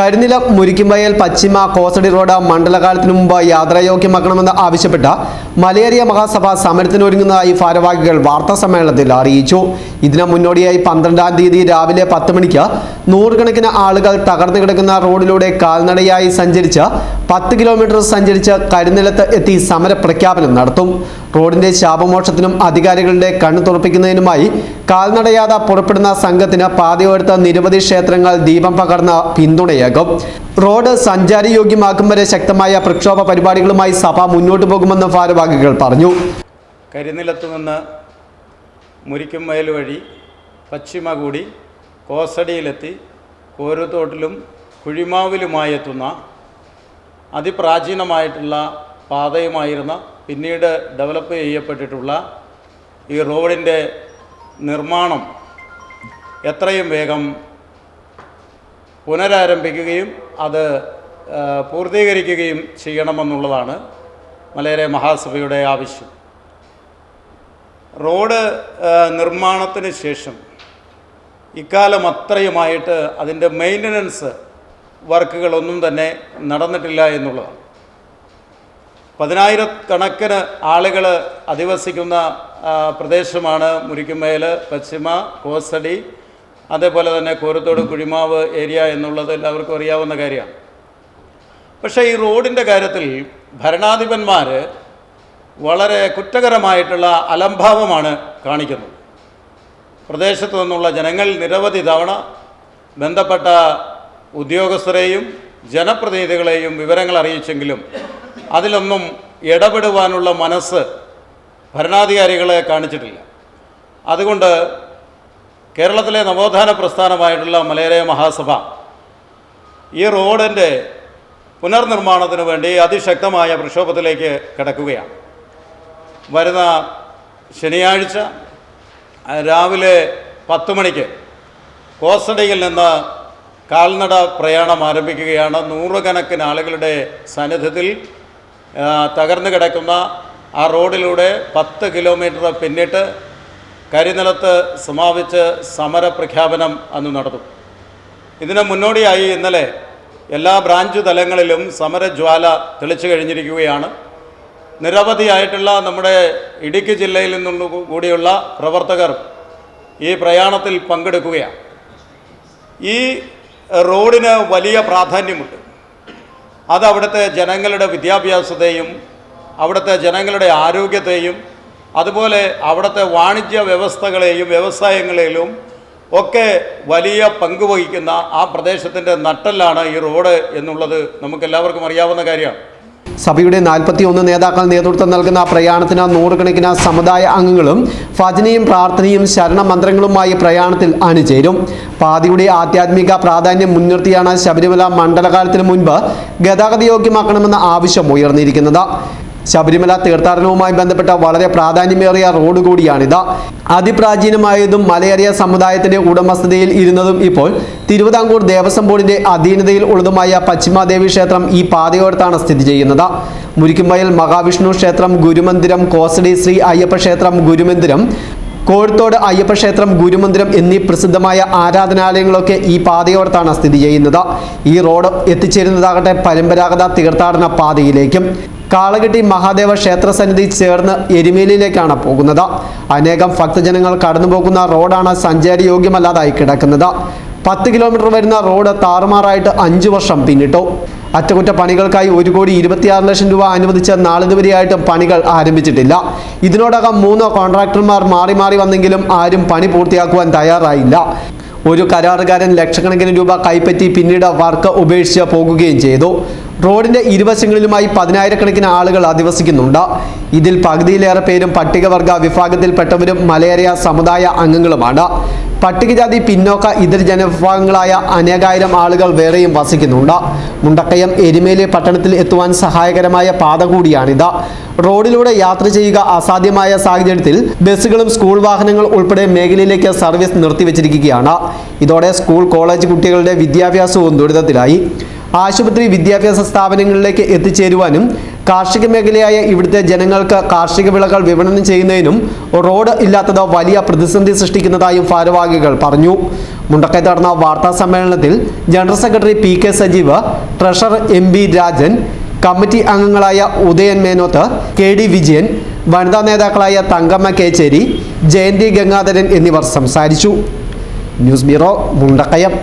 കരിനില മുരിക്കുംവയൽ പശ്ചിമ കോസടി road മണ്ഡലകാലത്തിനു മുമ്പ് യാത്രായോഗ്യമാക്കണമെന്ന് ആവശ്യപ്പെട്ട malaria Mahasabha സമരത്തിനൊരുങ്ങുന്നതായി ഭാരവാഹികൾ വാർത്താ സമ്മേളനത്തിൽ അറിയിച്ചു. ഇതിനു മുന്നോടിയായി പന്ത്രണ്ടാം തീയതി രാവിലെ പത്ത് മണിക്ക് നൂറുകണക്കിന് ആളുകൾ തകർന്നു കിടക്കുന്ന റോഡിലൂടെ കാൽനടയായി സഞ്ചരിച്ച് പത്ത് കിലോമീറ്റർ സഞ്ചരിച്ച് കരിനിലത്ത് എത്തി സമര പ്രഖ്യാപനം നടത്തും. റോഡിന്റെ ശാപമോക്ഷത്തിനും അധികാരികളുടെ കണ്ണു തുറപ്പിക്കുന്നതിനുമായി കാൽനടയാത പുറപ്പെടുന്ന സംഘത്തിന് പാതയോടുത്ത നിരവധി ക്ഷേത്രങ്ങൾ ദീപം പകർന്ന പിന്തുണയേകും. റോഡ് സഞ്ചാരയോഗ്യമാക്കും വരെ ശക്തമായ പ്രക്ഷോഭ പരിപാടികളുമായി സഭ മുന്നോട്ട് പോകുമെന്ന് ഭാരവാഹികൾ പറഞ്ഞു. കരിനിലത്ത് നിന്ന് മുരിക്കും വയൽ വഴി പശ്ചിമ കൂടി കോസടിയിലെത്തി കോരുത്തോട്ടിലും കുഴിമാവിലുമായി എത്തുന്ന അതിപ്രാചീനമായിട്ടുള്ള പാതയുമായിരുന്ന പിന്നീട് ഡെവലപ്പ് ചെയ്യപ്പെട്ടിട്ടുള്ള ഈ റോഡിന്റെ നിർമ്മാണം എത്രയും വേഗം പുനരാരംഭിക്കുകയും അത് പൂർത്തീകരിക്കുകയും ചെയ്യണമെന്നുള്ളതാണ് മലയരെ മഹാസഭയുടെ ആവശ്യം. റോഡ് നിർമ്മാണത്തിന് ശേഷം ഇക്കാലം അത്രയുമായിട്ട് അതിന്റെ മെയിന്റനൻസ് വർക്കുകളൊന്നും തന്നെ നടന്നിട്ടില്ല എന്നുള്ളതാണ്. പതിനായിരക്കണക്കിന് ആളുകൾ അധിവസിക്കുന്ന പ്രദേശമാണ് മുരിക്കുമേൽ പശ്ചിമ കോസടി അതേപോലെ തന്നെ കോരത്തോട് കുഴിമാവ് ഏരിയ എന്നുള്ളത് എല്ലാവർക്കും അറിയാവുന്ന കാര്യമാണ്. പക്ഷേ ഈ റോഡിന്റെ കാര്യത്തിൽ ഭരണാധിപന്മാർ വളരെ കുറ്റകരമായിട്ടുള്ള അലംഭാവമാണ് കാണിക്കുന്നത്. പ്രദേശത്തു നിന്നുള്ള ജനങ്ങൾ നിരവധി തവണ ബന്ധപ്പെട്ട ഉദ്യോഗസ്ഥരെയും ജനപ്രതിനിധികളെയും വിവരങ്ങൾ അറിയിച്ചെങ്കിലും അതിലൊന്നും ഇടപെടുവാനുള്ള മനസ്സ് ഭരണാധികാരികളെ കാണിച്ചിട്ടില്ല. അതുകൊണ്ട് കേരളത്തിലെ നവോത്ഥാന പ്രസ്ഥാനമായിട്ടുള്ള മലയാള മഹാസഭ ഈ റോഡിന്റെ പുനർനിർമ്മാണത്തിന് വേണ്ടി അതിശക്തമായ പ്രക്ഷോഭത്തിലേക്ക് കിടക്കുകയാണ്. വരുന്ന ശനിയാഴ്ച രാവിലെ പത്ത് മണിക്ക് കോസടയിൽ നിന്ന് കാൽനട പ്രയാണം ആരംഭിക്കുകയാണ്. നൂറുകണക്കിന് ആളുകളുടെ സാന്നിധ്യത്തിൽ തകർന്നു കിടക്കുന്ന ആ റോഡിലൂടെ പത്ത് കിലോമീറ്റർ പിന്നിട്ട് കരിനിലത്ത് സമാപിച്ച് സമരപ്രഖ്യാപനം അന്ന് നടത്തും ഇതിന് മുന്നോടിയായി ഇന്നലെ എല്ലാ ബ്രാഞ്ച് തലങ്ങളിലും സമരജ്വാല തെളിച്ചു കഴിഞ്ഞിരിക്കുകയാണ്. നിരവധിയായിട്ടുള്ള നമ്മുടെ ഇടുക്കി ജില്ലയിൽ നിന്നുള്ള കൂടിയുള്ള പ്രവർത്തകർ ഈ പ്രയാണത്തിൽ പങ്കെടുക്കുകയാണ്. ഈ റോഡിന് വലിയ പ്രാധാന്യമുണ്ട്. അത് അവിടുത്തെ ജനങ്ങളുടെ വിദ്യാഭ്യാസത്തെയും അവിടുത്തെ ജനങ്ങളുടെ ആരോഗ്യത്തെയും അതുപോലെ അവിടുത്തെ വാണിജ്യ വ്യവസ്ഥകളെയും വ്യവസായങ്ങളെയും ഒക്കെ വലിയ പങ്കുവഹിക്കുന്ന ആ പ്രദേശത്തിന്റെ നട്ടലാണ് ഈ റോഡ് എന്നുള്ളത് നമുക്കെല്ലാവർക്കും അറിയാവുന്ന കാര്യമാണ്. സഭയുടെ നാൽപ്പത്തി ഒന്ന് നേതാക്കൾ നേതൃത്വം നൽകുന്ന പ്രയാണത്തിന് നൂറുകണക്കിന് സമുദായ അംഗങ്ങളും ഭജനയും പ്രാർത്ഥനയും ശരണമന്ത്രങ്ങളുമായി പ്രയാണത്തിൽ അണിചേരും. പാതിയുടെ ആധ്യാത്മിക പ്രാധാന്യം മുൻനിർത്തിയാണ് ശബരിമല മണ്ഡലകാലത്തിന് മുൻപ് ഗതാഗത യോഗ്യമാക്കണമെന്ന ആവശ്യം ഉയർന്നിരിക്കുന്നത്. ശബരിമല തീർത്ഥാടനവുമായി ബന്ധപ്പെട്ട വളരെ പ്രാധാന്യമേറിയ റോഡ് കൂടിയാണിത്. അതിപ്രാചീനമായതും മലയേറിയ സമുദായത്തിന്റെ ഉടമസ്ഥതയിൽ ഇരുന്നതും ഇപ്പോൾ തിരുവിതാംകൂർ ദേവസ്വം ബോർഡിന്റെ അധീനതയിൽ ഉള്ളതുമായ പശ്ചിമാദേവി ക്ഷേത്രം ഈ പാതയോടത്താണ് സ്ഥിതി ചെയ്യുന്നത്. മുരിക്കുംവയൽ മഹാവിഷ്ണു ക്ഷേത്രം ഗുരുമന്ദിരം കോസടി ശ്രീ അയ്യപ്പ ക്ഷേത്രം ഗുരുമന്ദിരം കോഴത്തോട് അയ്യപ്പ ക്ഷേത്രം ഗുരുമന്ദിരം എന്നീ പ്രസിദ്ധമായ ആരാധനാലയങ്ങളൊക്കെ ഈ പാതയോടത്താണ് സ്ഥിതി ചെയ്യുന്നത്. ഈ റോഡ് എത്തിച്ചേരുന്നതാകട്ടെ പരമ്പരാഗത തീർത്ഥാടന പാതയിലേക്കും കാളകെട്ടി മഹാദേവ ക്ഷേത്ര സന്നിധി ചേർന്ന് എരുമേലിയിലേക്കാണ് പോകുന്നത്. അനേകം ഭക്തജനങ്ങൾ കടന്നുപോകുന്ന റോഡാണ് സഞ്ചാരി യോഗ്യമല്ലാതായി കിടക്കുന്നത്. പത്ത് കിലോമീറ്റർ വരുന്ന റോഡ് താറുമാറായിട്ട് അഞ്ചു വർഷം പിന്നിട്ടു. അറ്റകുറ്റപ്പണികൾക്കായി ഒരു കോടി ഇരുപത്തിയാറ് ലക്ഷം രൂപ അനുവദിച്ച നാളിതുവരെയായിട്ടും പണികൾ ആരംഭിച്ചിട്ടില്ല. ഇതിനോടകം മൂന്നോ കോൺട്രാക്ടർമാർ മാറി മാറി വന്നെങ്കിലും ആരും പണി പൂർത്തിയാക്കുവാൻ തയ്യാറായില്ല. ഒരു കരാറുകാരൻ ലക്ഷക്കണക്കിന് രൂപ കൈപ്പറ്റി പിന്നീട് വർക്ക് ഉപേക്ഷിച്ച് പോകുകയും ചെയ്തു. റോഡിന്റെ ഇരുവശങ്ങളിലുമായി പതിനായിരക്കണക്കിന് ആളുകൾ അധിവസിക്കുന്നുണ്ട്. ഇതിൽ പകുതിയിലേറെ പേരും പട്ടികവർഗ വിഭാഗത്തിൽപ്പെട്ടവരും മലയേറിയ സമുദായ അംഗങ്ങളുമാണ്. പട്ടികജാതി പിന്നോക്ക ഇതര ജനവിഭാഗങ്ങളായ അനേകായിരം ആളുകൾ വേറെയും വസിക്കുന്നുണ്ട്. മുണ്ടക്കയം എരുമേലി പട്ടണത്തിൽ എത്തുവാൻ സഹായകരമായ പാത കൂടിയാണിത്. റോഡിലൂടെ യാത്ര ചെയ്യുക അസാധ്യമായ സാഹചര്യത്തിൽ ബസ്സുകളും സ്കൂൾ വാഹനങ്ങൾ ഉൾപ്പെടെ മേഖലയിലേക്ക് സർവീസ് നിർത്തിവച്ചിരിക്കുകയാണ്. ഇതോടെ സ്കൂൾ കോളേജ് കുട്ടികളുടെ വിദ്യാഭ്യാസവും ദുരിതത്തിലായി. ആശുപത്രി വിദ്യാഭ്യാസ സ്ഥാപനങ്ങളിലേക്ക് എത്തിച്ചേരുവാനും കാർഷിക മേഖലയായ ഇവിടുത്തെ ജനങ്ങൾക്ക് കാർഷിക വിളകൾ വിപണനം ചെയ്യുന്നതിനും റോഡ് ഇല്ലാത്തത് വലിയ പ്രതിസന്ധി സൃഷ്ടിക്കുന്നതായും ഭാരവാഹികൾ പറഞ്ഞു. മുണ്ടക്കയത്ത് നടന്ന വാർത്താ സമ്മേളനത്തിൽ general secretary P K Sajeev treasurer M B Rajan committee അംഗങ്ങളായ ഉദയൻ മേനോത്ത് കെ ഡി വിജയൻ വനിതാ നേതാക്കളായ തങ്കമ്മ കേച്ചേരി ജയന്തി ഗംഗാധരൻ എന്നിവർ സംസാരിച്ചു. News bureau Mundakayam.